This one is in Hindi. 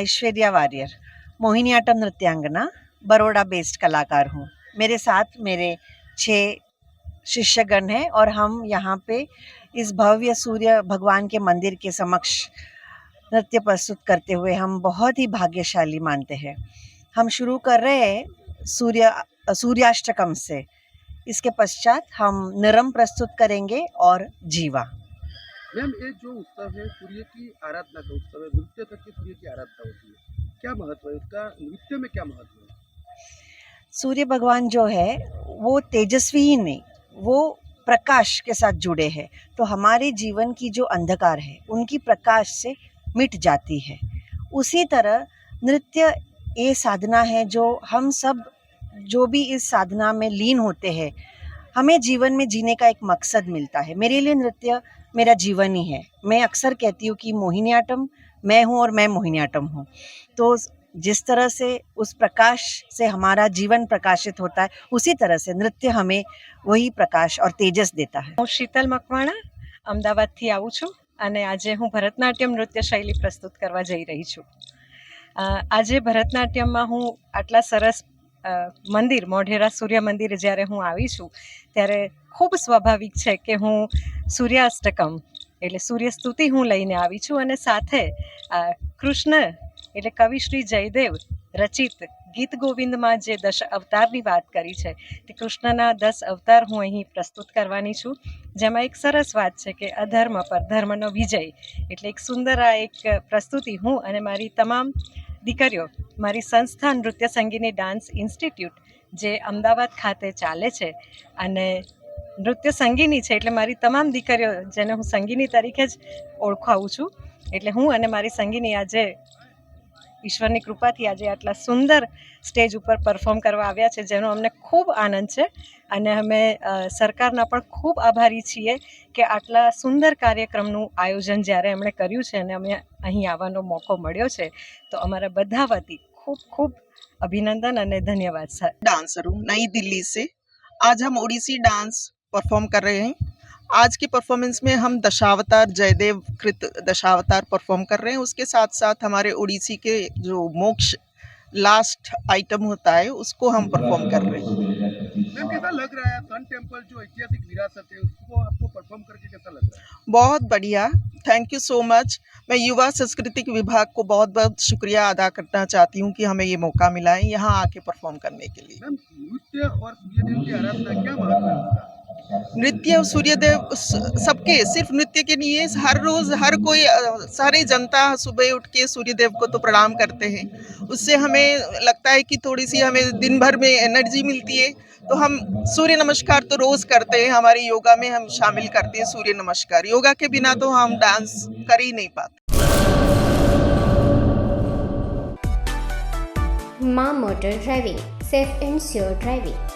ऐश्वर्या वारियर मोहिनीआट्टम नृत्यांगना बड़ोड़ा बेस्ड कलाकार हूँ। मेरे साथ मेरे छः शिष्यगण हैं और हम यहाँ पे इस भव्य सूर्य भगवान के मंदिर के समक्ष नृत्य प्रस्तुत करते हुए हम बहुत ही भाग्यशाली मानते हैं। हम शुरू कर रहे हैं सूर्य, सूर्याष्टकम से। इसके पश्चात हम निरम प्रस्तुत करेंगे और जीवा। मैम ये जो उत्सव है, सूर्य की आराधना का उत्सव है, नृत्य तक के सूर्य की आराधना होती है, क्या महत्व है उसका नृत्य में क्या महत्व है? सूर्य भगवान जो है, वो तेजस्वी ही नहीं, वो प्रकाश के साथ जुड़े हैं। तो हमारे जीवन की जो अंधकार है, उनकी प्रकाश से मिट जाती है। उसी तरह नृत्य ये साधना है जो हम सब, जो भी इस साधना में लीन होते हैं हमें जीवन में जीने का एक मकसद मिलता है मेरे लिए नृत्य मेरा जीवन ही है मैं अक्सर कहती हूँ कि मोहिनीआट्टम मैं हूँ और मैं मोहिनीआट्टम हूँ तो जिस तरह से उस प्रकाश से हमारा जीवन प्रकाशित होता है उसी तरह से नृत्य हमें वही प्रकाश और तेजस देता है હું શીતલ મકવાણા અમદાવાદથી આવું છું અને આજે હું ભરતનાટ્યમ નૃત્ય શૈલી પ્રસ્તુત કરવા જઈ રહી છું અ, આજે ભરતનાટ્યમમાં હું આટલા સરસ અ, મંદિર, મોઢેરા સૂર્ય મંદિર જ્યારે હું આવી છું, ત્યારે ખૂબ સ્વાભાવિક છે કે હું સૂર્યાષ્ટકમ એટલે સૂર્યસ્તુતિ હું લઈને આવી છું અને સાથે કૃષ્ણ એટલે કવિ શ્રી જયદેવ રચિત ગીત ગોવિંદમાં જે દશ અવતારની વાત કરી છે, તે કૃષ્ણના દસ અવતાર હું અહીં પ્રસ્તુત કરવાની છું. જેમાં એક સરસ વાત છે કે અધર્મ પર ધર્મનો વિજય એટલે એક સુંદર આ એક પ્રસ્તુતિ હું અને મારી તમામ દીકરીઓ, મારી સંસ્થા નૃત્ય સંગીની ડાન્સ ઇન્સ્ટિટ્યૂટ, જે અમદાવાદ ખાતે ચાલે છે અને નૃત્ય સંગીની છે, એટલે મારી તમામ દીકરીઓ જેને હું સંગીની તરીકે જ ઓળખાવું છું, એટલે હું અને મારી સંગીની આજે ઈશ્વરની કૃપાથી આજે આટલા સુંદર સ્ટેજ ઉપર પરફોર્મ કરવા આવ્યા છે જેનો અમને ખૂબ આનંદ છે અને અમે અ, સરકારના પણ ખૂબ આભારી છીએ કે આટલા સુંદર કાર્યક્રમનું આયોજન જ્યારે એમણે કર્યું છે અને અમે અહીં આવવાનો મોકો મળ્યો છે તો અમારા બધા વતી ખૂબ ખૂબ અભિનંદન અને ધન્યવાદ સર डांसर हूँ नई दिल्ली से आज हम ओडिसी डांस परफॉर्म कर रहे हैं आज की परफॉर्मेंस में हम दशावतार जयदेव कृत दशावतार परफॉर्म कर रहे हैं। उसके साथ साथ हमारे उड़ीसी के जो मोक्ष लास्ट आइटम होता है उसको हम परफॉर्म कर रहे हैं। मैम कैसा लग रहा है? सन टेंपल जो ऐतिहासिक विरासत है उसको आपको परफॉर्म करके कैसा लग रहा है? बहुत बढ़िया। थैंक यू सो मच मैं युवा सांस्कृतिक विभाग को बहुत बहुत शुक्रिया अदा करना चाहती हूँ कि हमें ये मौका मिला है यहाँ आके परफॉर्म करने के लिए। मैम नृत्य और सूर्यदेव की आराधना क्या महत्व है नृत्य सूर्यदेव सबके, सिर्फ़ नृत्य के लिए, हर रोज हर कोई सारी जनता सुबह उठ के सूर्यदेव को तो प्रणाम करते हैं। उससे हमें लगता है कि थोड़ी सी हमें दिन भर में एनर्जी मिलती है। तो हम सूर्य नमस्कार तो रोज करते हैं, हमारे योगा में हम शामिल करते हैं सूर्य नमस्कार। योगा के बिना तो हम डांस कर ही नहीं पाते। माँ motor driving, safe and sure driving.